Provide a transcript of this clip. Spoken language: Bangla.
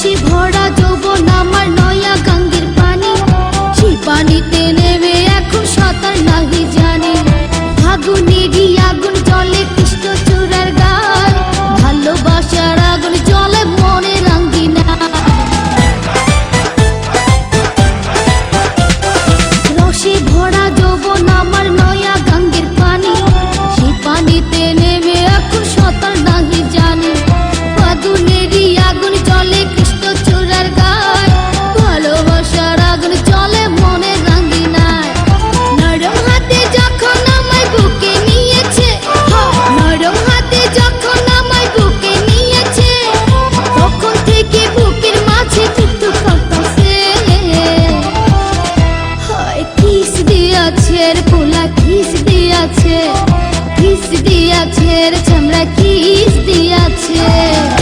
রসে ভরা কিস দিয়াছে কিস দিয়াছে রে চামড়া কিস দিয়াছে